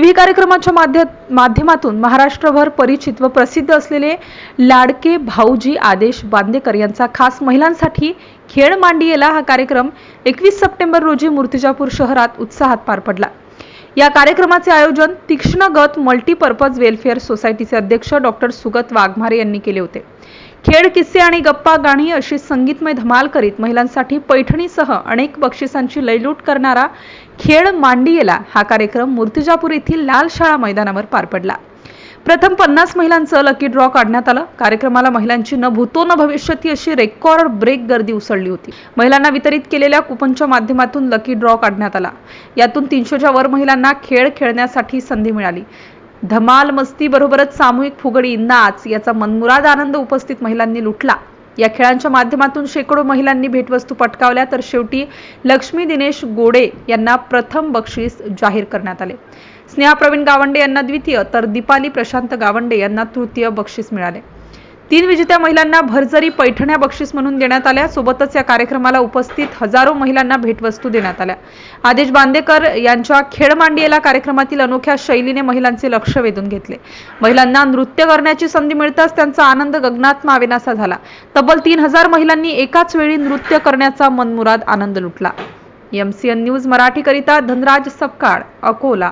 TV कार्यक्रमाच्या माध्य माध्यमातून महाराष्ट्रभर परिचित व प्रसिद्ध असलेले लाडके भाऊजी आदेश बांदेकर यांचा खास महिलांसाठी खेळ मांडियेला हा कार्यक्रम एकवीस सप्टेंबर रोजी मूर्तिजापूर शहरात उत्साहात पार पडला. या कार्यक्रमाचे आयोजन तीक्ष्ण गत मल्टीपर्पज वेलफेअर सोसायटीचे अध्यक्ष डॉक्टर सुगत वाघमारे यांनी केले होते. खेळ किस्से आणि गप्पा गाणी अशी संगीतमय धमाल करीत महिलांसाठी पैठणीसह अनेक बक्षिसांची लयलूट करणारा खेळ मांडियेला हा कार्यक्रम मूर्तिजापूर येथील लाल शाळा मैदानावर पार पडला. प्रथम पन्नास महिलांचं लकी ड्रॉ काढण्यात आलं. कार्यक्रमाला महिलांची न भूतो न भविष्यती अशी रेकॉर्ड ब्रेक गर्दी उसळली होती. महिलांना वितरित केलेल्या कुपनच्या माध्यमातून लकी ड्रॉ काढण्यात आला. यातून तीनशेच्या वर महिलांना खेळ खेळण्यासाठी संधी मिळाली. धमाल मस्ती बरोबरच सामूहिक फुगडी नाच याचा मनमुराद आनंद उपस्थित महिलांनी लुटला. या खेळांच्या माध्यमातून शेकडो महिलांनी भेटवस्तू पटकावल्या तर शेवटी लक्ष्मी दिनेश गोडे यांना प्रथम बक्षीस जाहीर करण्यात आले. स्नेहा प्रवीण गावंडे यांना द्वितीय तर दीपाली प्रशांत गावंडे यांना तृतीय बक्षीस मिळाले. तीन विजेत्या महिलांना भरजरी पैठण्या बक्षीस म्हणून देण्यात आल्या. सोबतच या कार्यक्रमाला उपस्थित हजारो महिलांना भेटवस्तू देण्यात आल्या. आदेश बांदेकर यांच्या खेळमांडियेला कार्यक्रमातील अनोख्या शैलीने महिलांचे लक्ष वेधून घेतले. महिलांना नृत्य करण्याची संधी मिळताच त्यांचा आनंद गगनात मावेनासा झाला. तब्बल तीन हजार महिलांनी एकाच वेळी नृत्य करण्याचा मनमुराद आनंद लुटला. एमसीएन न्यूज मराठीकरिता धनराज सपकाळ अकोला.